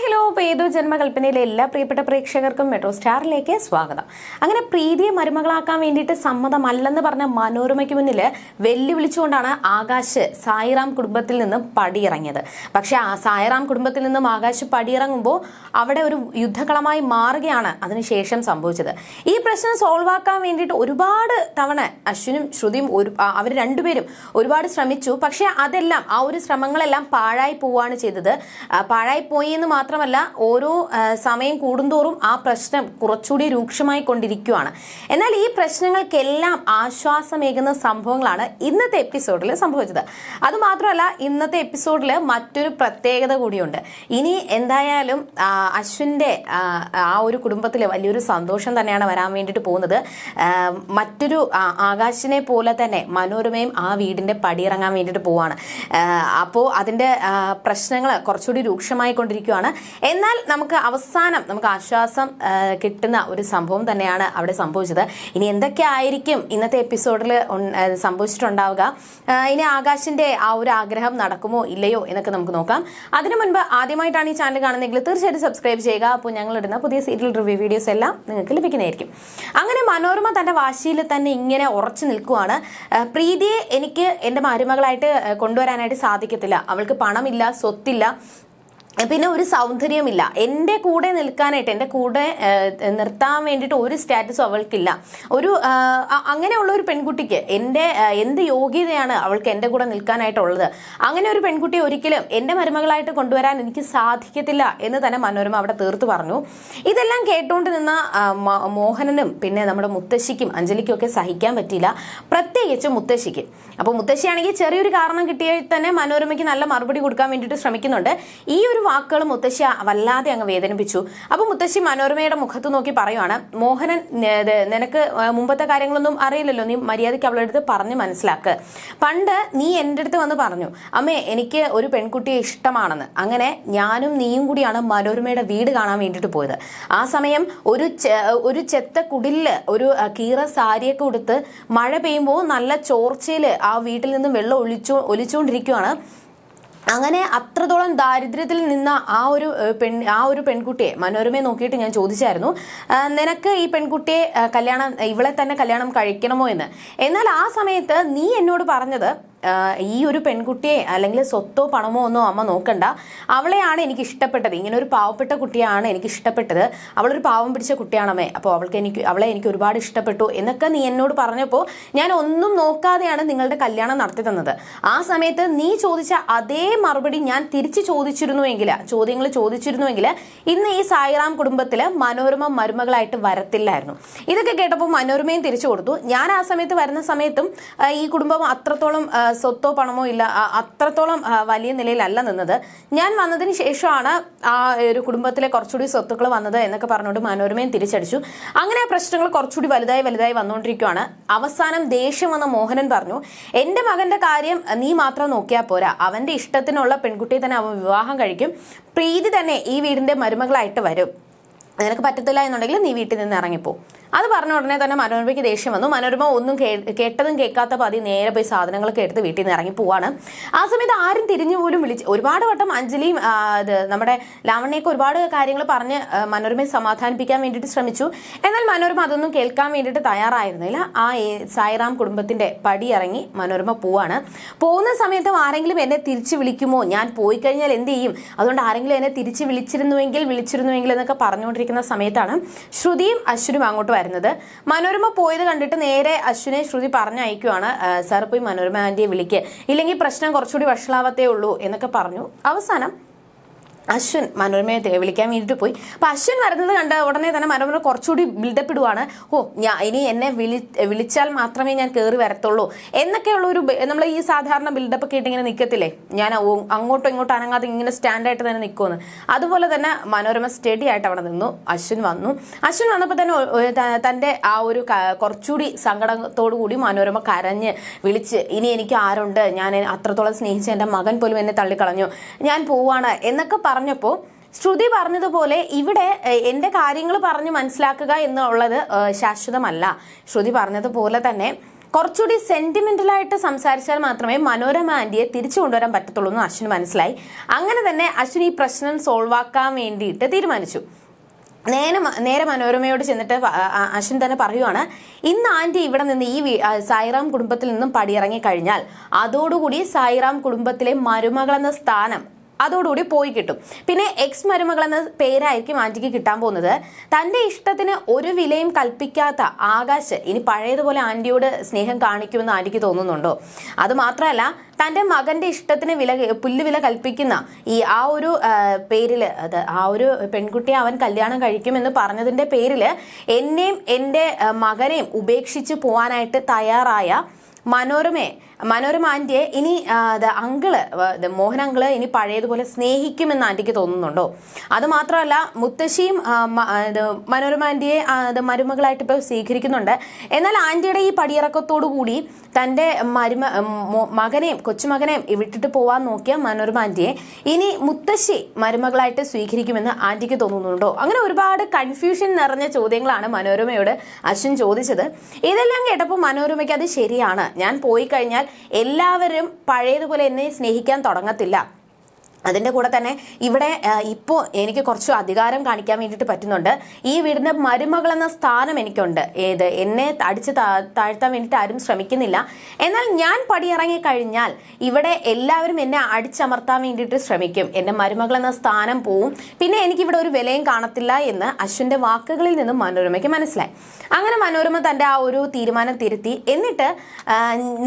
Hello പേതു ജന്മകൽപ്പനയിലെ എല്ലാ പ്രിയപ്പെട്ട പ്രേക്ഷകർക്കും മെട്രോ സ്റ്റാറിലേക്ക് സ്വാഗതം. അങ്ങനെ പ്രീതിയെ മരുമകളാക്കാൻ വേണ്ടിയിട്ട് സമ്മതമല്ലെന്ന് പറഞ്ഞ മനോരമയ്ക്ക് മുന്നിൽ വെല്ലുവിളിച്ചുകൊണ്ടാണ് ആകാശ് സായിറാം കുടുംബത്തിൽ നിന്നും പടിയിറങ്ങിയത്. പക്ഷേ ആ സായിറാം കുടുംബത്തിൽ നിന്നും ആകാശ് പടിയിറങ്ങുമ്പോൾ അവിടെ ഒരു യുദ്ധകളമായി മാറുകയാണ് അതിനുശേഷം സംഭവിച്ചത്. ഈ പ്രശ്നം സോൾവ് ആക്കാൻ വേണ്ടിയിട്ട് ഒരുപാട് തവണ അശ്വിനും ശ്രുതിയും ഒരു അവർ രണ്ടുപേരും ഒരുപാട് ശ്രമിച്ചു. പക്ഷേ അതെല്ലാം ആ ഒരു ശ്രമങ്ങളെല്ലാം പാഴായി പോവുകയാണ് ചെയ്തത്. പാഴായി പോയി എന്ന് മാത്രമല്ല ഓരോ സമയം കൂടുന്തോറും ആ പ്രശ്നം കുറച്ചുകൂടി രൂക്ഷമായി കൊണ്ടിരിക്കുകയാണ് എന്നാൽ ഈ പ്രശ്നങ്ങൾക്കെല്ലാം ആശ്വാസമേകുന്ന സംഭവങ്ങളാണ് ഇന്നത്തെ എപ്പിസോഡിൽ സംഭവിച്ചത്. അതുമാത്രമല്ല ഇന്നത്തെ എപ്പിസോഡിൽ മറ്റൊരു പ്രത്യേകത കൂടിയുണ്ട്. ഇനി എന്തായാലും അശ്വിന്റെ ആ, ഒരു കുടുംബത്തിൽ വലിയൊരു സന്തോഷം തന്നെയാണ് വരാൻ വേണ്ടിയിട്ട് പോകുന്നത്. മറ്റൊരു ആകാശിനെ പോലെ തന്നെ മനോരമയും ആ വീടിന്റെ പടിയിറങ്ങാൻ വേണ്ടിയിട്ട് പോവാണ്. അപ്പോൾ അതിന്റെ പ്രശ്നങ്ങൾ കുറച്ചുകൂടി രൂക്ഷമായി കൊണ്ടിരിക്കുകയാണ് എന്നാൽ നമുക്ക് അവസാനം നമുക്ക് ആശ്വാസം കിട്ടുന്ന ഒരു സംഭവം തന്നെയാണ് അവിടെ സംഭവിച്ചത്. ഇനി എന്തൊക്കെ ആയിരിക്കും ഇന്നത്തെ എപ്പിസോഡിൽ സംഭവിച്ചിട്ടുണ്ടാവുക? ഇനി ആകാശിന്റെ ആ ഒരു ആഗ്രഹം നടക്കുമോ ഇല്ലയോ എന്നൊക്കെ നമുക്ക് നോക്കാം. അതിനു മുൻപ് ആദ്യമായിട്ടാണ് ഈ ചാനൽ കാണുന്നതെങ്കിൽ തീർച്ചയായിട്ടും സബ്സ്ക്രൈബ് ചെയ്യുക. അപ്പോൾ ഞങ്ങൾ ഇടുന്ന പുതിയ സീരിയൽ റിവ്യൂ വീഡിയോസ് എല്ലാം നിങ്ങൾക്ക് ലഭിക്കുന്നതായിരിക്കും. അങ്ങനെ മനോരമ തന്റെ വാശിയിൽ തന്നെ ഇങ്ങനെ ഉറച്ചു നിൽക്കുവാണ്. പ്രീതിയെ എനിക്ക് എന്റെ മരുമകളായിട്ട് കൊണ്ടുവരാനായിട്ട് സാധിക്കത്തില്ല. അവൾക്ക് പണമില്ല സ്വത്തില്ല. പിന്നെ ഒരു സൗന്ദര്യമില്ല. എന്റെ കൂടെ നിൽക്കാനായിട്ട് എന്റെ കൂടെ നിർത്താൻ വേണ്ടിയിട്ട് ഒരു സ്റ്റാറ്റസും അവൾക്കില്ല. ഒരു അങ്ങനെയുള്ള ഒരു പെൺകുട്ടിക്ക് എന്റെ എന്ത് യോഗ്യതയാണ് അവൾക്ക് എന്റെ കൂടെ നിൽക്കാനായിട്ടുള്ളത്? അങ്ങനെ ഒരു പെൺകുട്ടിയെ ഒരിക്കലും എന്റെ മരുമകളായിട്ട് കൊണ്ടുവരാൻ എനിക്ക് സാധിക്കത്തില്ല എന്ന് തന്നെ മനോരമ അവിടെ തീർത്തു പറഞ്ഞു. ഇതെല്ലാം കേട്ടുകൊണ്ട് നിന്ന മോഹനനും പിന്നെ നമ്മുടെ മുത്തശ്ശിക്കും അഞ്ജലിക്കും ഒക്കെ സഹിക്കാൻ പറ്റിയില്ല. പ്രത്യേകിച്ച് മുത്തശ്ശിക്ക്. അപ്പോൾ മുത്തശ്ശിയാണെങ്കിൽ ചെറിയൊരു കാരണം കിട്ടിയാൽ തന്നെ മനോരമയ്ക്ക് നല്ല മറുപടി കൊടുക്കാൻ വേണ്ടിയിട്ട് ശ്രമിക്കുന്നുണ്ട്. ഈ ഒരു വാക്കുകൾ മുത്തശ്ശി വല്ലാതെ അങ്ങ് വേദനിപ്പിച്ചു. അപ്പോൾ മുത്തശ്ശി മനോരമയുടെ മുഖത്ത് നോക്കി പറയുവാണ് മോഹനൻ നിനക്ക് മുമ്പത്തെ കാര്യങ്ങളൊന്നും അറിയില്ലല്ലോ. നീ മര്യാദയ്ക്ക് അവളുടെ അടുത്ത് പറഞ്ഞ് മനസ്സിലാക്ക്. പണ്ട് നീ എന്റെ അടുത്ത് വന്ന് പറഞ്ഞു അമ്മേ എനിക്ക് ഒരു പെൺകുട്ടിയെ ഇഷ്ടമാണെന്ന്. അങ്ങനെ ഞാനും നീയും കൂടിയാണ് മനോരമയുടെ വീട് കാണാൻ വേണ്ടിയിട്ട് പോയത്. ആ സമയം ഒരു ഒരു ചെത്ത കുടിൽ ഒരു കീറ സാരിയൊക്കെ ഉടുത്ത് മഴ പെയ്യുമ്പോൾ നല്ല ചോർച്ചയിൽ ആ വീട്ടിൽ നിന്ന് വെള്ളം ഒഴിച്ചു ഒലിച്ചുകൊണ്ടിരിക്കുകയാണ് അങ്ങനെ അത്രത്തോളം ദാരിദ്ര്യത്തിൽ നിന്ന ആ ഒരു പെൺ ആ ഒരു പെൺകുട്ടിയെ മനോരമയെ നോക്കിയിട്ട് ഞാൻ ചോദിച്ചായിരുന്നു നിനക്ക് ഈ പെൺകുട്ടിയെ കല്യാണം ഇവളെ തന്നെ കല്യാണം കഴിക്കണമോ എന്ന്. എന്നാൽ ആ സമയത്ത് നീ എന്നോട് പറഞ്ഞത് ഈ ഒരു പെൺകുട്ടിയെ അല്ലെങ്കിൽ സ്വത്തോ പണമോ ഒന്നോ അമ്മ നോക്കണ്ട. അവളെയാണ് എനിക്ക് ഇഷ്ടപ്പെട്ടത്. ഇങ്ങനെ ഒരു പാവപ്പെട്ട കുട്ടിയാണ് എനിക്ക് ഇഷ്ടപ്പെട്ടത്. അവളൊരു പാവം പിടിച്ച കുട്ടിയാണമ്മേ അപ്പോൾ അവൾക്ക് എനിക്ക് അവളെ എനിക്ക് ഒരുപാട് ഇഷ്ടപ്പെട്ടു എന്നൊക്കെ നീ എന്നോട് പറഞ്ഞപ്പോൾ ഞാൻ ഒന്നും നോക്കാതെയാണ് നിങ്ങളുടെ കല്യാണം നടത്തി തന്നത്. ആ സമയത്ത് നീ ചോദിച്ച അതേ മറുപടി ഞാൻ തിരിച്ചു ചോദിച്ചിരുന്നുവെങ്കിൽ ചോദ്യങ്ങൾ ചോദിച്ചിരുന്നുവെങ്കിൽ ഇന്ന് ഈ സായിറാം കുടുംബത്തിൽ മനോരമ മരുമകളായിട്ട് വരത്തില്ലായിരുന്നു. ഇതൊക്കെ കേട്ടപ്പോൾ മനോരമയും തിരിച്ചു കൊടുത്തു. ഞാൻ ആ സമയത്ത് വരുന്ന സമയത്തും ഈ കുടുംബം അത്രത്തോളം സ്വത്തോ പണമോ ഇല്ല അത്രത്തോളം വലിയ നിലയിലല്ല നിന്നത്. ഞാൻ വന്നതിന് ശേഷമാണ് ആ ഒരു കുടുംബത്തിലെ കുറച്ചുകൂടി സ്വത്തുക്കൾ വന്നത് എന്നൊക്കെ പറഞ്ഞുകൊണ്ട് മനോരമയും തിരിച്ചടിച്ചു. അങ്ങനെ ആ പ്രശ്നങ്ങൾ കുറച്ചുകൂടി വലുതായി വലുതായി വന്നുകൊണ്ടിരിക്കുകയാണ് അവസാനം ദേഷ്യം വന്ന മോഹനൻ പറഞ്ഞു എന്റെ മകന്റെ കാര്യം നീ മാത്രം നോക്കിയാൽ പോരാ. അവന്റെ ഇഷ്ടത്തിനുള്ള പെൺകുട്ടിയെ തന്നെ അവൻ വിവാഹം കഴിക്കും. പ്രീതി തന്നെ ഈ വീടിന്റെ മരുമകളായിട്ട് വരും. നിനക്ക് പറ്റത്തില്ല എന്നുണ്ടെങ്കിൽ നീ വീട്ടിൽ നിന്ന് ഇറങ്ങിപ്പോ. അത് പറഞ്ഞ ഉടനെ തന്നെ മനോരമയ്ക്ക് ദേഷ്യം വന്നു. മനോരമ ഒന്നും കേട്ടതും കേൾക്കാത്ത പതി നേരെ പോയി സാധനങ്ങളൊക്കെ എടുത്ത് വീട്ടിൽ നിന്ന് ഇറങ്ങി പോവാണ്. ആ സമയത്ത് ആരും തിരിഞ്ഞു പോലും വിളിച്ച് ഒരുപാട് വട്ടം അഞ്ജലിയും ഇത് നമ്മുടെ ലാവണ്യൊക്കെ ഒരുപാട് കാര്യങ്ങൾ പറഞ്ഞ് മനോരമയെ സമാധാനിപ്പിക്കാൻ വേണ്ടിയിട്ട് ശ്രമിച്ചു. എന്നാൽ മനോരമ അതൊന്നും കേൾക്കാൻ വേണ്ടിയിട്ട് തയ്യാറായിരുന്നില്ല. ആ സായിറാം കുടുംബത്തിന്റെ പടി ഇറങ്ങി മനോരമ പോവാണ്. പോകുന്ന സമയത്തും ആരെങ്കിലും എന്നെ തിരിച്ചു വിളിക്കുമോ? ഞാൻ പോയി കഴിഞ്ഞാൽ എന്ത് ചെയ്യും? അതുകൊണ്ട് ആരെങ്കിലും എന്നെ തിരിച്ച് വിളിച്ചിരുന്നുവെങ്കിൽ വിളിച്ചിരുന്നുവെങ്കിൽ എന്നൊക്കെ പറഞ്ഞുകൊണ്ടിരിക്കുന്ന സമയത്താണ് ശ്രുതിയും അശ്വരും അങ്ങോട്ട് വരുന്നത്. മനോരമ പോയത് കണ്ടിട്ട് നേരെ അശ്വിനെ ശ്രുതി പറഞ്ഞയക്കുവാണ്. സാർ പോയി മനോരമ ആന്റിയെ വിളിക്കുക ഇല്ലെങ്കിൽ പ്രശ്നം കുറച്ചുകൂടി വഷളാവത്തേ ഉള്ളൂ എന്നൊക്കെ പറഞ്ഞു. അവസാനം അശ്വിൻ മനോരമയെ വിളിക്കാൻ വേണ്ടിയിട്ട് പോയി. അപ്പൊ അശ്വിൻ വരുന്നത് കണ്ട ഉടനെ തന്നെ മനോരമ കുറച്ചുകൂടി ബിൽഡപ്പ് ഇടുവാണ്. ഓ ഞാൻ ഇനി എന്നെ വിളി വിളിച്ചാൽ മാത്രമേ ഞാൻ കയറി വരത്തുള്ളൂ. എന്നൊക്കെയുള്ള ഒരു നമ്മൾ ഈ സാധാരണ ബിൽഡപ്പ് ഒക്കെ ഇങ്ങനെ നിൽക്കത്തില്ലേ ഞാൻ അങ്ങോട്ടും ഇങ്ങോട്ടും അനങ്ങാതെ ഇങ്ങനെ സ്റ്റാൻഡായിട്ട് തന്നെ നിൽക്കുമെന്ന് അതുപോലെ തന്നെ മനോരമ സ്റ്റഡി ആയിട്ട് അവിടെ നിന്നു. അശ്വിൻ വന്നു. അശ്വിൻ വന്നപ്പോൾ തന്നെ തന്റെ ആ ഒരു കുറച്ചുകൂടി സങ്കടത്തോടു കൂടി മനോരമ കരഞ്ഞ് വിളിച്ച് ഇനി എനിക്ക് ആരുണ്ട്? ഞാൻ അത്രത്തോളം സ്നേഹിച്ച എന്റെ മകൻ പോലും എന്നെ തള്ളിക്കളഞ്ഞു. ഞാൻ പോവാണ്. എന്നൊക്കെ പറഞ്ഞപ്പോൾ ശ്രുതി പറഞ്ഞതുപോലെ ഇവിടെ എന്റെ കാര്യങ്ങൾ പറഞ്ഞ് മനസ്സിലാക്കുക എന്നുള്ളത് ശാശ്വതമല്ല. ശ്രുതി പറഞ്ഞതുപോലെ തന്നെ കുറച്ചുകൂടി സെന്റിമെന്റലായിട്ട് സംസാരിച്ചാൽ മാത്രമേ മനോരമ ആന്റിയെ തിരിച്ചു കൊണ്ടുവരാൻ പറ്റത്തുള്ളൂ എന്ന് അശ്വിന് മനസ്സിലായി. അങ്ങനെ തന്നെ അശ്വിൻ ഈ പ്രശ്നം സോൾവ് ആക്കാൻ വേണ്ടിയിട്ട് തീരുമാനിച്ചു. നേരെ നേരെ മനോരമയോട് ചെന്നിട്ട് അശ്വിൻ തന്നെ പറയുവാണ് ഇന്ന് ആന്റി ഇവിടെ നിന്ന് ഈ സായിറാം കുടുംബത്തിൽ നിന്നും പടിയിറങ്ങി കഴിഞ്ഞാൽ അതോടുകൂടി സായിറാം കുടുംബത്തിലെ മരുമകൾ എന്ന സ്ഥാനം അതോടുകൂടി പോയി കിട്ടും. പിന്നെ എക്സ് മരുമകൾ എന്ന പേരായിരിക്കും ആന്റിക്ക് കിട്ടാൻ പോകുന്നത്. തന്റെ ഇഷ്ടത്തിന് ഒരു വിലയും കൽപ്പിക്കാത്ത ആകാശ് ഇനി പഴയതുപോലെ ആന്റിയോട് സ്നേഹം കാണിക്കുമെന്ന് ആന്റിക്ക് തോന്നുന്നുണ്ടോ? അത് മാത്രമല്ല തന്റെ മകന്റെ ഇഷ്ടത്തിന് വില പുല്ല് വില കൽപ്പിക്കുന്ന ഈ ആ ഒരു പേരിൽ അത് ആ ഒരു പെൺകുട്ടിയെ അവൻ കല്യാണം കഴിക്കുമെന്ന് പറഞ്ഞതിന്റെ പേരിൽ എന്നെയും എന്റെ മകനെയും ഉപേക്ഷിച്ച് പോവാനായിട്ട് തയ്യാറായ മനോരമയെ മനോരമ ആന്റിയെ ഇനി അങ്കിൾ മോഹൻ അങ്കിൾ ഇനി പഴയതുപോലെ സ്നേഹിക്കുമെന്ന് ആന്റിക്ക് തോന്നുന്നുണ്ടോ? അതുമാത്രമല്ല മുത്തശ്ശിയും മനോരമ ആന്റിയെ മരുമകളായിട്ട് ഇപ്പോൾ സ്വീകരിക്കുന്നുണ്ട്. എന്നാൽ ആന്റിയുടെ ഈ പടിയിറക്കത്തോടു കൂടി തന്റെ മരുമ മകനെയും കൊച്ചുമകനെയും വിട്ടിട്ട് പോവാൻ നോക്കിയ മനോരമ ആന്റിയെ ഇനി മുത്തശ്ശി മരുമകളായിട്ട് സ്വീകരിക്കുമെന്ന് ആന്റിക്ക് തോന്നുന്നുണ്ടോ? അങ്ങനെ ഒരുപാട് കൺഫ്യൂഷൻ നിറഞ്ഞ ചോദ്യങ്ങളാണ് മനോരമയോട് അശ്വിൻ ചോദിച്ചത്. ഇതെല്ലാം കേട്ടപ്പോൾ മനോരമയ്ക്ക് അത് ശരിയാണ്. ഞാൻ പോയി കഴിഞ്ഞാൽ എല്ലാവരും പഴയതുപോലെ എന്നെ സ്നേഹിക്കാൻ തുടങ്ങത്തില്ല. അതിന്റെ കൂടെ തന്നെ ഇവിടെ ഇപ്പോൾ എനിക്ക് കുറച്ച് അധികാരം കാണിക്കാൻ വേണ്ടിയിട്ട് പറ്റുന്നുണ്ട്. ഈ വീടിന്റെ മരുമകൾ എന്ന സ്ഥാനം എനിക്കുണ്ട്. ഏത് എന്നെ അടിച്ച് താഴ്ത്താൻ വേണ്ടിയിട്ട് ആരും ശ്രമിക്കുന്നില്ല. എന്നാൽ ഞാൻ പടിയിറങ്ങി കഴിഞ്ഞാൽ ഇവിടെ എല്ലാവരും എന്നെ അടിച്ചമർത്താൻ വേണ്ടിയിട്ട് ശ്രമിക്കും. എന്റെ മരുമകൾ എന്ന സ്ഥാനം പോവും. പിന്നെ എനിക്കിവിടെ ഒരു വിലയും കാണത്തില്ല എന്ന് അശ്വിന്റെ വാക്കുകളിൽ നിന്നും മനോരമയ്ക്ക് മനസ്സിലായി. അങ്ങനെ മനോരമ തന്റെ ആ ഒരു തീരുമാനം തിരുത്തി. എന്നിട്ട്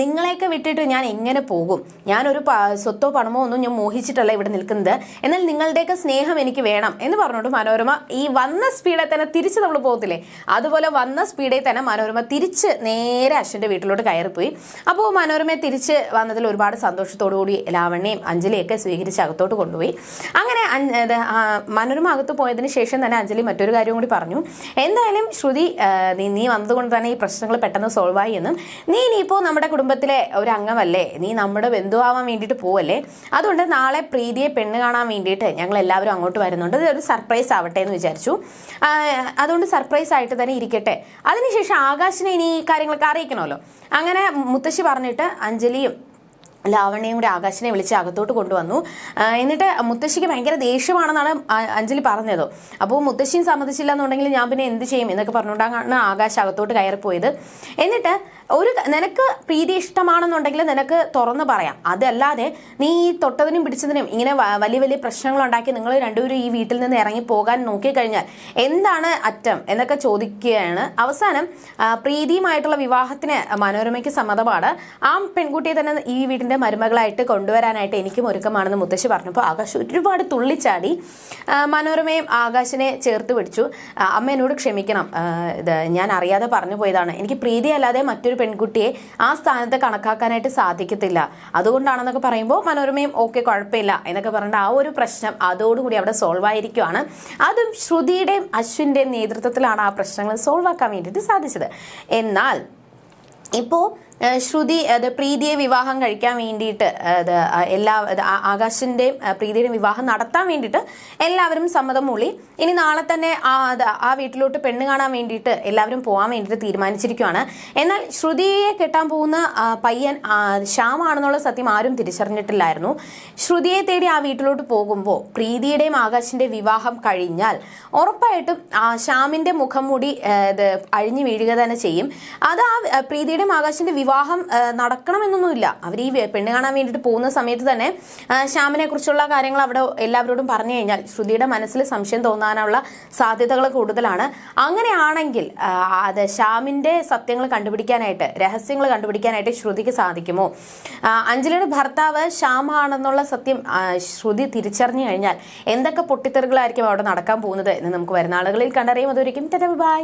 നിങ്ങളെയൊക്കെ വിട്ടിട്ട് ഞാൻ എങ്ങനെ പോകും? ഞാനൊരു സ്വത്തോ പണമോ ഒന്നും ഞാൻ മോഹിച്ചിട്ടല്ല ഇവിടെ നിൽക്കുന്നത്. എന്നാൽ നിങ്ങളുടെയൊക്കെ സ്നേഹം എനിക്ക് വേണം എന്ന് പറഞ്ഞുകൊണ്ട് മനോരമ ഈ വന്ന സ്പീഡിൽ തന്നെ തിരിച്ച് നമ്മൾ പോകത്തില്ലേ? അതുപോലെ വന്ന സ്പീഡിൽ തന്നെ മനോരമ തിരിച്ച് നേരെ അശ്വിന്റെ വീട്ടിലോട്ട് കയറിപ്പോയി. അപ്പോൾ മനോരമയെ തിരിച്ച് വന്നതിൽ ഒരുപാട് സന്തോഷത്തോടു കൂടി ലാവണ്യയും അഞ്ജലിയൊക്കെ സ്വീകരിച്ച് അകത്തോട്ട് കൊണ്ടുപോയി. അങ്ങനെ മനോരമ അകത്ത് പോയതിന് ശേഷം തന്നെ അഞ്ജലി മറ്റൊരു കാര്യം കൂടി പറഞ്ഞു. എന്തായാലും ശ്രുതി നീ നീ വന്നതുകൊണ്ട് തന്നെ ഈ പ്രശ്നങ്ങൾ പെട്ടെന്ന് സോൾവ് ആയി എന്നും. നീ ഇനിയിപ്പോൾ നമ്മുടെ കുടുംബത്തിലെ ഒരു അംഗമല്ലേ? നീ നമ്മുടെ ബന്ധുവാവാൻ വേണ്ടിയിട്ട് പോവല്ലേ? അതുകൊണ്ട് നാളെ പ്രീതിയെ പെണ്ണ് കാണാൻ വേണ്ടിയിട്ട് ഞങ്ങൾ എല്ലാവരും അങ്ങോട്ട് വരുന്നുണ്ട്. ഇതൊരു സർപ്രൈസ് ആവട്ടെ എന്ന് വിചാരിച്ചു. അതുകൊണ്ട് സർപ്രൈസ് ആയിട്ട് തന്നെ ഇരിക്കട്ടെ. അതിനുശേഷം ആകാശിനെ ഇനി ഈ കാര്യങ്ങളൊക്കെ അറിയിക്കണമല്ലോ. അങ്ങനെ മുത്തശ്ശി പറഞ്ഞിട്ട് അഞ്ജലിയും ലാവണ്യയും കൂടി ആകാശിനെ വിളിച്ച് അകത്തോട്ട് കൊണ്ടുവന്നു. എന്നിട്ട് മുത്തശ്ശിക്ക് ഭയങ്കര ദേഷ്യമാണെന്നാണ് അഞ്ജലി പറഞ്ഞത്. അപ്പോൾ മുത്തശ്ശിയും സമ്മതിച്ചില്ല എന്നുണ്ടെങ്കിൽ ഞാൻ പിന്നെ എന്ത് ചെയ്യും എന്നൊക്കെ പറഞ്ഞുകൊണ്ടാണ് ആകാശ് അകത്തോട്ട് കയറിപ്പോയത്. എന്നിട്ട് ഒരു നിനക്ക് പ്രീതി ഇഷ്ടമാണെന്നുണ്ടെങ്കിൽ നിനക്ക് തുറന്ന് പറയാം. അതല്ലാതെ നീ ഈ തൊട്ടതിനും പിടിച്ചതിനും ഇങ്ങനെ വലിയ വലിയ പ്രശ്നങ്ങൾ ഉണ്ടാക്കി നിങ്ങൾ രണ്ടുപേരും ഈ വീട്ടിൽ നിന്ന് ഇറങ്ങി പോകാൻ നോക്കിക്കഴിഞ്ഞാൽ എന്താണ് അറ്റം എന്നൊക്കെ ചോദിക്കുകയാണ്. അവസാനം പ്രീതിയുമായിട്ടുള്ള വിവാഹത്തിന് മനോരമയ്ക്ക് സമ്മതമാണ്. ആ പെൺകുട്ടിയെ തന്നെ ഈ വീടിന്റെ മരുമകളായിട്ട് കൊണ്ടുവരാനായിട്ട് എനിക്കും ഒരുക്കമാണെന്ന് മുത്തശ്ശി പറഞ്ഞപ്പോൾ ആകാശ് ഒരുപാട് തുള്ളിച്ചാടി. മനോരമയും ആകാശിനെ ചേർത്ത് പിടിച്ചു. അമ്മ എന്നോട് ക്ഷമിക്കണം. ഇത് ഞാൻ അറിയാതെ പറഞ്ഞു പോയതാണ്. എനിക്ക് പ്രീതി അല്ലാതെ മറ്റൊരു പെൺകുട്ടിയെ ആ സ്ഥാനത്ത് കണക്കാക്കാനായിട്ട് സാധിക്കത്തില്ല. അതുകൊണ്ടാണെന്നൊക്കെ പറയുമ്പോൾ മനോരമയും ഓക്കെ കുഴപ്പമില്ല എന്നൊക്കെ പറഞ്ഞിട്ട് ആ ഒരു പ്രശ്നം അതോടുകൂടി അവിടെ സോൾവ് ആയിരിക്കുവാണ്. അതും ശ്രുതിയുടെയും അശ്വിന്റെയും നേതൃത്വത്തിലാണ് ആ പ്രശ്നങ്ങൾ സോൾവ് ആക്കാൻ വേണ്ടിയിട്ട് സാധിച്ചത്. എന്നാൽ ഇപ്പോൾ ശ്രുതി അത് പ്രീതിയെ വിവാഹം കഴിക്കാൻ വേണ്ടിയിട്ട് അത് എല്ലാ അത് ആ- ആകാശിന്റെയും പ്രീതിയുടെയും വിവാഹം നടത്താൻ വേണ്ടിയിട്ട് എല്ലാവരും സമ്മതം മൂളി. ഇനി നാളെ തന്നെ ആ ആ വീട്ടിലോട്ട് പെണ്ണ് കാണാൻ വേണ്ടിയിട്ട് എല്ലാവരും പോകാൻ വേണ്ടിയിട്ട് തീരുമാനിച്ചിരിക്കുകയാണ് എന്നാൽ ശ്രുതിയെ കെട്ടാൻ പോകുന്ന പയ്യൻ ശ്യാമാണെന്നുള്ള സത്യം ആരും തിരിച്ചറിഞ്ഞിട്ടില്ലായിരുന്നു. ശ്രുതിയെ തേടി ആ വീട്ടിലോട്ട് പോകുമ്പോൾ പ്രീതിയുടെയും ആകാശിന്റെ വിവാഹം കഴിഞ്ഞാൽ ഉറപ്പായിട്ടും ആ ശ്യാമിന്റെ മുഖം മൂടി അഴിഞ്ഞു വീഴുക തന്നെ ചെയ്യും. അത് ആ, പ്രീതിയുടെയും ആകാശിന്റെ വിവാഹം ആ, നടക്കണമെന്നൊന്നുമില്ല. അവർ ഈ പെണ്ണ് കാണാൻ വേണ്ടിയിട്ട് പോകുന്ന സമയത്ത് തന്നെ ശ്യാമിനെ കുറിച്ചുള്ള കാര്യങ്ങൾ അവിടെ എല്ലാവരോടും പറഞ്ഞു കഴിഞ്ഞാൽ ശ്രുതിയുടെ മനസ്സിൽ സംശയം തോന്നാനുള്ള സാധ്യതകൾ കൂടുതലാണ്. അങ്ങനെയാണെങ്കിൽ അത് ശ്യാമിന്റെ സത്യങ്ങൾ കണ്ടുപിടിക്കാനായിട്ട് രഹസ്യങ്ങൾ കണ്ടുപിടിക്കാനായിട്ട് ശ്രുതിക്ക് സാധിക്കുമോ? അഞ്ജലിയുടെ ഭർത്താവ് ശ്യാമാണെന്നുള്ള സത്യം ശ്രുതി തിരിച്ചറിഞ്ഞു കഴിഞ്ഞാൽ എന്തൊക്കെ പൊട്ടിത്തെറികളായിരിക്കും അവിടെ നടക്കാൻ പോകുന്നത് എന്ന് നമുക്ക് വരുന്ന ആളുകളിൽ കണ്ടറിയും. അതൊരിക്കും ബൈ